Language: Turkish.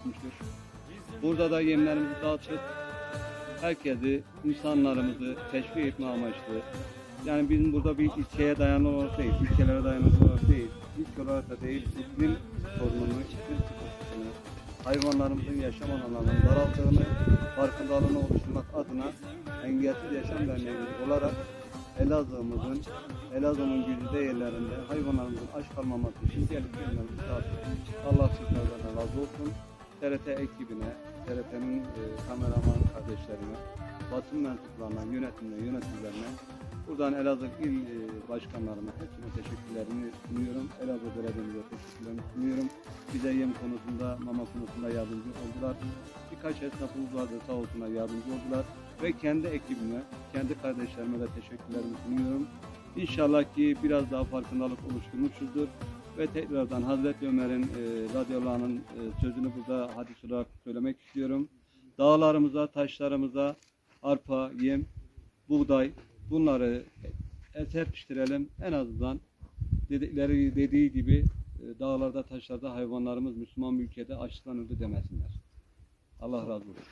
etmiştir. Burada da yemlerimizi dağıtıp herkesi, insanlarımızı teşvik etme amaçlı. Yani bizim burada bir ilçeye dayalı olarak değil, ülkelere dayalı olarak değil, ilk olarak da değil, iklim sorununu, iklim sıkıntısını, hayvanlarımızın yaşam alanlarının daraldığını, farkındalığını oluşturmak adına Engelsiz Yaşam Derneği olarak Elazığ'ımızın, Elazığ'ın güzide yerlerinde hayvanlarımızın aç kalmaması için dağıtıyoruz. Allah sizlerden razı olsun. TRT ekibine, TRT'nin e, kameraman kardeşlerine, basın mensuplarına, yönetimine, yöneticilerine, buradan Elazığ il e, başkanlarına hepsine teşekkürlerimi sunuyorum. Elazığ Belediye'mize teşekkürlerimi sunuyorum. Bize yem konusunda, mama konusunda yardımcı oldular. Birkaç esnafımız vardı sağ olsunlar yardımcı oldular. Ve kendi ekibime, kendi kardeşlerime de teşekkürlerimi sunuyorum. İnşallah ki biraz daha farkındalık oluşturmuşuzdur. Ve tekrardan Hazreti Ömer'in e, radyolarının e, sözünü burada hadis olarak söylemek istiyorum. Dağlarımıza, taşlarımıza arpa, yem, buğday bunları e, serpiştirelim. En azından dedikleri dediği gibi e, dağlarda, taşlarda hayvanlarımız Müslüman ülkede açlıktan öldü demesinler. Allah razı olsun.